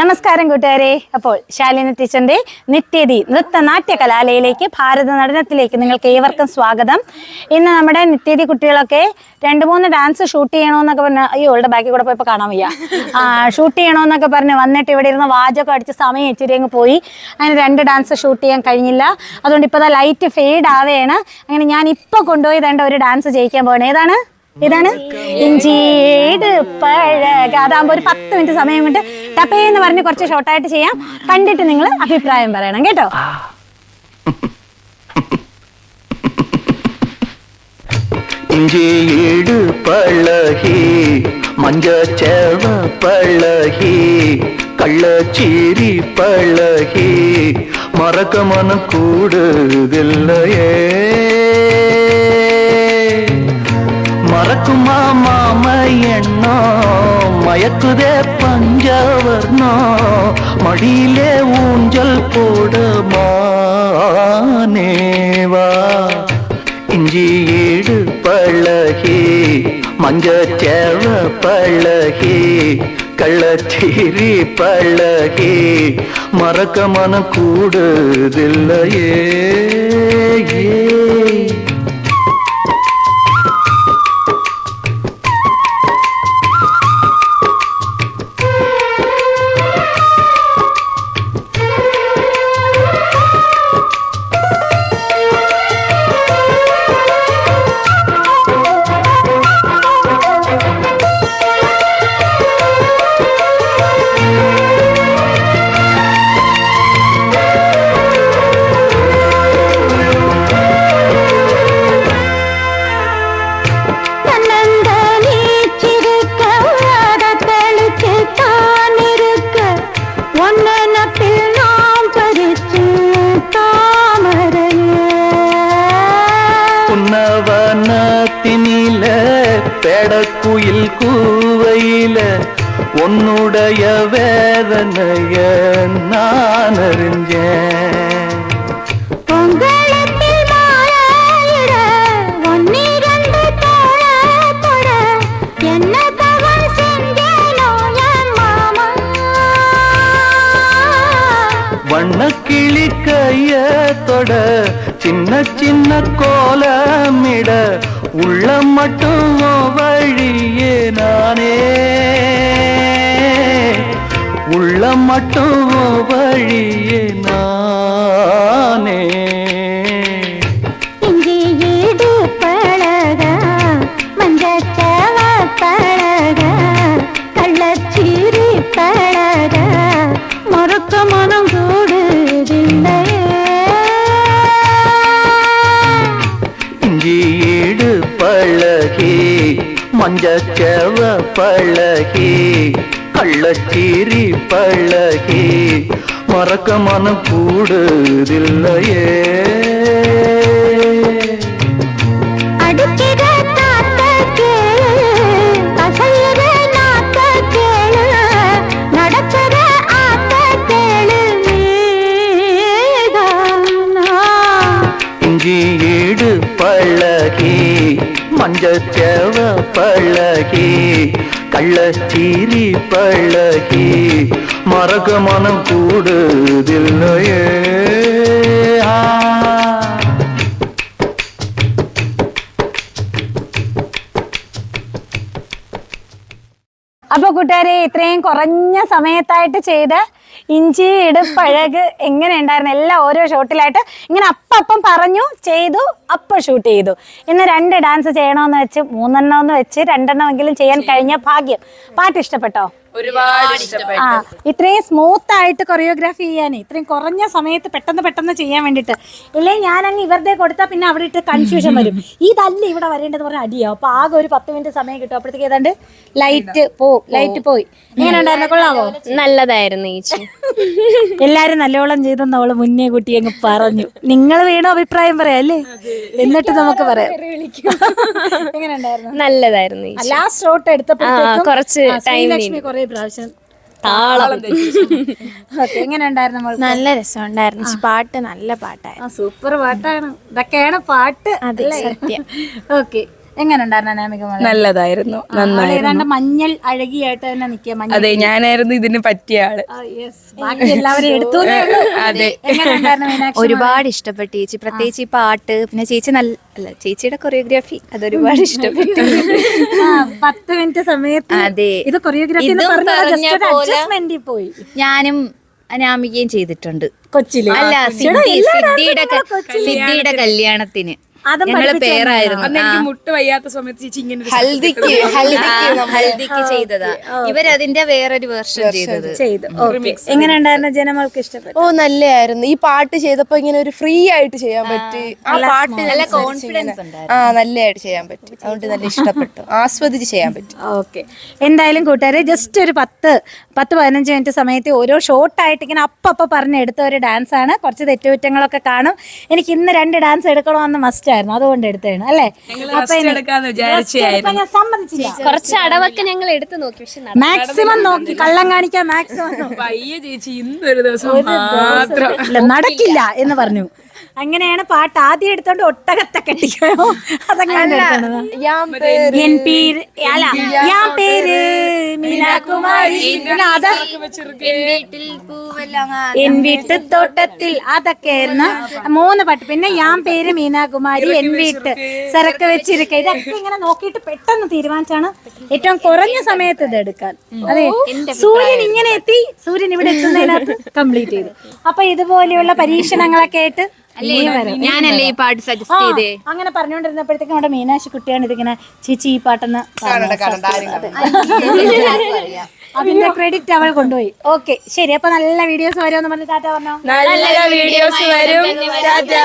നമസ്കാരം കൂട്ടുകാരെ. അപ്പോൾ ശാലിന ടീച്ചറിന്റെ നിത്യതി നൃത്ത നാട്യ കലാലയിലേക്ക് ഭാരത നടനത്തിലേക്ക് നിങ്ങൾക്ക് ഏവർക്കും സ്വാഗതം. ഇന്ന് നമ്മുടെ നിത്യതി കുട്ടികളൊക്കെ രണ്ട് മൂന്ന് ഡാൻസ് ഷൂട്ട് ചെയ്യണമെന്നൊക്കെ പറഞ്ഞ അയ്യോ ഓൾഡ് ബാക്കി കൂടെ പോയപ്പോൾ കാണാൻ വയ്യ. ഷൂട്ട് ചെയ്യണമെന്നൊക്കെ പറഞ്ഞ് വന്നിട്ട് ഇവിടെ ഇരുന്ന് വാചകം അടിച്ച് സമയം ഇച്ചിരി അങ്ങ് പോയി. അങ്ങനെ രണ്ട് ഡാൻസ് ഷൂട്ട് ചെയ്യാൻ കഴിഞ്ഞില്ല. അതുകൊണ്ട് ഇപ്പോൾ ലൈറ്റ് ഫെയ്ഡ് ആവുകയാണ് അങ്ങനെ ഞാൻ ഇപ്പോൾ കൊണ്ടുപോയി തേണ്ട ഒരു ഡാൻസ് ജയിക്കാൻ പോകണം ഏതാണ്? ഇതാണ് ഇഞ്ചിയേട് പഴക? അതാകുമ്പോൾ ഒരു പത്ത് മിനിറ്റ് സമയം കൊണ്ട് ടപ്പേ എന്ന് പറഞ്ഞ് കുറച്ച് ഷോർട്ടായിട്ട് ചെയ്യാം. കണ്ടിട്ട് നിങ്ങൾ അഭിപ്രായം പറയണം കേട്ടോ? ഇഞ്ചിയേട് പഴകി മഞ്ചച്ചവ പഴകി കള്ളച്ചീരി പഴകി മറക്ക മനം കൂടുതില്ലയേ மறக்குமா மாம எண்ணோ? மயக்குதே பஞ்சவர்ணோ? மடியிலே ஊஞ்சல் போடுமானேவா இஞ்சி ஈடு பழகி மஞ்சச்சேவ பழகி கள்ளச்சீரி பழகி மறக்க மனம் கூடுதில்லையே ஏ நாட்டினில பெடக்குயில் கூவையில உன்னுடைய வேதனைய நான் அறிஞ்சேன். வண்ணக்கிளி கைய தொட சின்ன சின்ன கோலமிட உள்ளம் மட்டும் வழியே நானே. உள்ளம் மட்டும் வழியே மஞ்சச்செவ பழகி கள்ளச்சீரி பழகி மறக்க மனம் கூடுதில்லையே. மஞ்சச்செவ பழகி கள்ளச்சீரி பழகி மறக்க மனம் கூடுதில்லையே ஆ അപ്പൊ കൂട്ടുകാരെ ഇത്രയും കുറഞ്ഞ സമയത്തായിട്ട് ചെയ്ത ഇഞ്ചി പഴക് എങ്ങനെ ഉണ്ടായിരുന്നു? എല്ലാം ഓരോ ഷോട്ടിലായിട്ട് ഇങ്ങനെ അപ്പം അപ്പം പറഞ്ഞു ചെയ്തു അപ്പം ഷൂട്ട് ചെയ്തു. ഇന്ന് രണ്ട് ഡാൻസ് ചെയ്യണമെന്ന് വെച്ച് മൂന്നെണ്ണം എന്ന് വെച്ച് രണ്ടെണ്ണമെങ്കിലും ചെയ്യാൻ കഴിഞ്ഞ ഭാഗ്യം. പാട്ട് ഇഷ്ടപ്പെട്ടോ? ഒരുപാട് ഇഷ്ടപ്പെട്ടു. ആ ഇത്രയും സ്മൂത്ത് ആയിട്ട് കൊറിയോഗ്രാഫി ചെയ്യാനേ ഇത്രയും കുറഞ്ഞ സമയത്ത് പെട്ടെന്ന് പെട്ടെന്ന് ചെയ്യാൻ വേണ്ടിട്ട് ഇല്ലേ ഞാൻ അങ്ങ് ഇവരുടെ കൊടുത്താൽ പിന്നെ അവിടെ ഇട്ട് കൺഫ്യൂഷൻ വരും. ഇതല്ല ഇവിടെ വരേണ്ടത് പറഞ്ഞാൽ അടിയാവും അപ്പൊ ആകെ ഒരു പത്ത് മിനിറ്റ് സമയം കിട്ടും. അപ്പോഴത്തേക്ക് ഏതാണ്ട് ലൈറ്റ് പോ ലൈറ്റ് പോയി. എങ്ങനെ ഉണ്ടായിരുന്നു? കൊള്ളാവോ നല്ലതായിരുന്നു ചേച്ചി എല്ലാരും നല്ലോളം ചെയ്തെന്ന് അവൾ മുന്നേ കുട്ടി അങ്ങ് പറഞ്ഞു. നിങ്ങൾ വീണ അഭിപ്രായം പറയാം അല്ലേ? എന്നിട്ട് നമുക്ക് പറയാം. എങ്ങനെ ഉണ്ടായിരുന്നു നല്ലതായിരുന്നു ലാസ്റ്റ് ഷോട്ട് എടുത്തപ്പോഴത്തേക്കും കുറച്ച് ടൈം കുറേ പ്രാവശ്യം താളം. ഓക്കെ എങ്ങനെ ഉണ്ടായിരുന്നു നല്ല രസമുണ്ടായിരുന്നു. പാട്ട് നല്ല പാട്ടായിരുന്നു. സൂപ്പർ പാട്ടാണ്. ഇതൊക്കെയാണ് പാട്ട് അതെ, സത്യം. ഓക്കെ. എങ്ങനെ ഉണ്ടായിരുന്നു അനാമിക മോളെ? നല്ലതായിരുന്നു. നന്നായി ഏതാണ്ട് മഞ്ഞൾ അഴകിയായിട്ട് തന്നെ നിക്കുക മഞ്ഞൾ അതെ ഞാനായിരുന്നു ഇതിന് പറ്റിയ ആൾ. ബാക്കി എല്ലാവരും എടുത്തു അതെ. ഒരുപാട് ഇഷ്ടപ്പെട്ടു ചേച്ചി. പ്രത്യേകിച്ച് ഈ പാട്ട്. പിന്നെ ചേച്ചി നല്ല അല്ല ചേച്ചിയുടെ കൊറിയോഗ്രാഫി അതൊരുപാട് ഇഷ്ടപ്പെട്ടു. പത്ത് മിനിറ്റ് സമയത്ത് അതെ. ഇത് കൊറിയോഗ്രാഫി പോയി. ഞാനും അനാമികയും ചെയ്തിട്ടുണ്ട്. കൊച്ചിയിലെ അല്ല സിദ്ധിയുടെ. സിദ്ധിയുടെ കല്യാണത്തിന്. ഞങ്ങൾ പേരായിരുന്നു. അന്ന് എനിക്ക് മുട്ട് വയ്യാത്ത സമയത്ത് ചേച്ചി ഇങ്ങനെ ഹൽദിക്ക് ഹൽദിക്ക് ഹൽദിക്ക് ചെയ്തതാ. ഇവരതിന്റെ വേറൊരു വേർഷൻ ചെയ്തത്. ചെയ്തു. ഓക്കെ. എങ്ങനെ ഉണ്ടായിരുന്നു ജനങ്ങൾക്ക് ഇഷ്ടപ്പെട്ടു? ഓ നല്ലതായിരുന്നു ഈ പാട്ട് ചെയ്തപ്പോ ഇങ്ങനെ ഒരു ഫ്രീ ആയിട്ട് ചെയ്യാൻ പറ്റി. ആ പാട്ട് നല്ല കോൺഫിഡൻസ് ഉണ്ടായിരുന്നു. ആ നല്ലതായിട്ട് ചെയ്യാൻ പറ്റി. അതുകൊണ്ട് നല്ല ഇഷ്ടപ്പെട്ടു. ആസ്വദിച്ച് ചെയ്യാൻ പറ്റി. ഓക്കെ. എന്തായാലും കൂട്ടുകാരെ ജസ്റ്റ് ഒരു പത്ത് പത്ത് പതിനഞ്ച് മിനിറ്റ് സമയത്ത് ഓരോ ഷോർട്ടായിട്ട് ഇങ്ങനെ അപ്പം പറഞ്ഞെടുത്ത ഒരു ഡാൻസ് ആണ്. കുറച്ച് തെറ്റുകുറ്റങ്ങളൊക്കെ കാണും. എനിക്ക് ഇന്ന് രണ്ട് ഡാൻസ് എടുക്കണമെന്ന് മസ്റ്റ് ആയിരുന്നു അതുകൊണ്ട് എടുത്തതാണ് അല്ലേ? അപ്പൊ ഞാൻ സമ്മതിച്ചില്ല. കുറച്ച് അടവൊക്കെ ഞങ്ങൾ എടുത്തു നോക്കി പക്ഷെ നട- മാക്സിമം നോക്കി കള്ളം കാണിക്കാൻ മാക്സിമം പയ്യെ ചേച്ചി ഇന്നൊരു ദിവസം മാത്രം. ഇല്ല നടക്കില്ല എന്ന് പറഞ്ഞു. അങ്ങനെയാണ് പാട്ട് ആദ്യം എടുത്തോണ്ട് ഒട്ടകത്തെ കെട്ടിക്കോ അതങ്ങനെ എൻ പേര് അല്ല ഞാൻ പേര് മീനാകുമാരി പിന്നെ അത് വീട്ടിൽ പൂവെല്ലാം എൻ വീട്ട് തോട്ടത്തിൽ അതൊക്കെയായിരുന്നു മൂന്ന് പാട്ട്. പിന്നെ ഞാൻ പേര് മീനാകുമാരി എൻ വീട്ട് സരക്ക് വെച്ചിരിക്ക. ഇതൊക്കെ ഇങ്ങനെ നോക്കിയിട്ട് പെട്ടെന്ന് തീരുമാനിച്ചാണ് ഏറ്റവും കുറഞ്ഞ സമയത്ത് ഇത് എടുക്കാൻ. അതെ സൂര്യൻ ഇങ്ങനെ എത്തി സൂര്യൻ ഇവിടെ എത്തുന്നതിനകത്ത് കംപ്ലീറ്റ് ചെയ്തു. അപ്പൊ ഇതുപോലെയുള്ള പരീക്ഷണങ്ങളൊക്കെ ആയിട്ട്. ഞാനല്ലേ ഈ പാട്ട് സജസ്റ്റ് ചെയ്തേ? അങ്ങനെ പറഞ്ഞുകൊണ്ടിരുന്നപ്പോഴത്തേക്കും നമ്മുടെ മീനാശി കുട്ടിയാണ് ഇതിങ്ങനെ ചേച്ചി ഈ പാട്ടെന്ന് അതിന്റെ ക്രെഡിറ്റ് അവൾ കൊണ്ടുപോയി. ഓക്കെ ശരി അപ്പൊ നല്ല വീഡിയോസ് വരുമെന്ന് പറഞ്ഞ് ടാറ്റ പറഞ്ഞോ? നല്ല വീഡിയോസ് വരും. ടാറ്റാ.